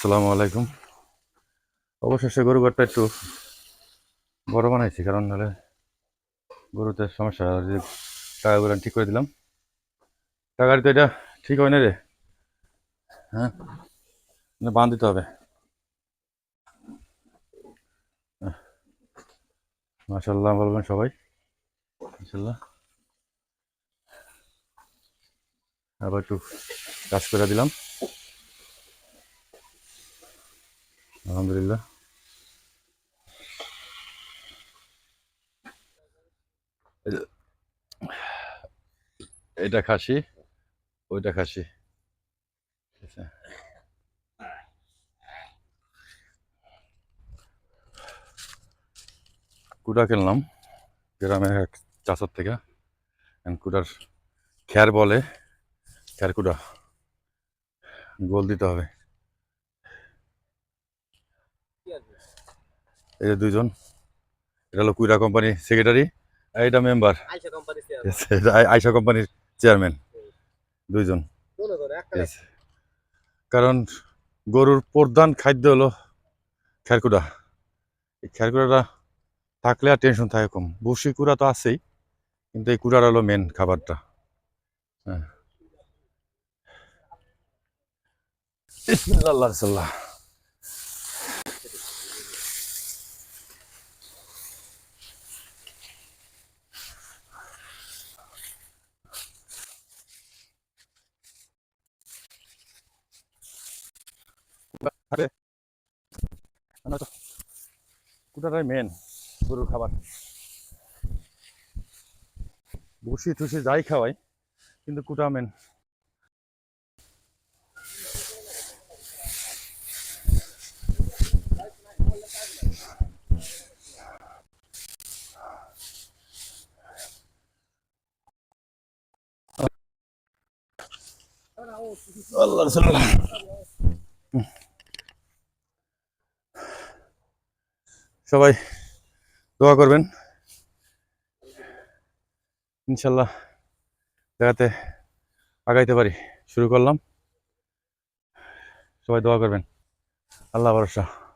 আসসালামু আলাইকুম। অবশেষে গরু ঘরটা একটু বড় বানাইছি, কারণ নাহলে গরুতে সমস্যা যে টাকাগুলো ঠিক করে দিলাম। টাকার তো এটা ঠিক হয় না রে। হ্যাঁ? বাঁধ দিতে হবে। মাসাল্লাহ বলবেন সবাই। ইনশাল্লাহ আবার একটু কাজ করে দিলাম। আলহামদুলিল্লাহ এটা খাসি, ওইটা খাসি। কুটা কিনলাম গ্রামের এক চাষার থেকে। কুড়ার খ্যার বলে খ্যার কুটা গোল দিতে হবে। এই যে দুইজন এটা হলো কুইরা কোম্পানির সেক্রেটারি আর এটা মেম্বার আইসা কোম্পানির চেয়ারম্যান দুইজন। কারণ গরুর প্রধান খাদ্য হলো খেরকুড়া। এই খেরকুড়াটা থাকলে আর টেনশন থাকে কম। বসি কুড়া তো আছেই কিন্তু এই কুড়াটা হলো মেন খাবারটা। হ্যাঁ। আল্লাহ আরে কুটাটাই মেন গরুর খাবার? বসি টুসি যাই খাওয়াই কিন্তু কুটা মেন আল্লাহ সবাই দোয়া করবেন। ইনশাল্লাহ জায়গাতে আগাইতে পারি। শুরু করলাম। সবাই দোয়া করবেন। আল্লাহ ভরসা।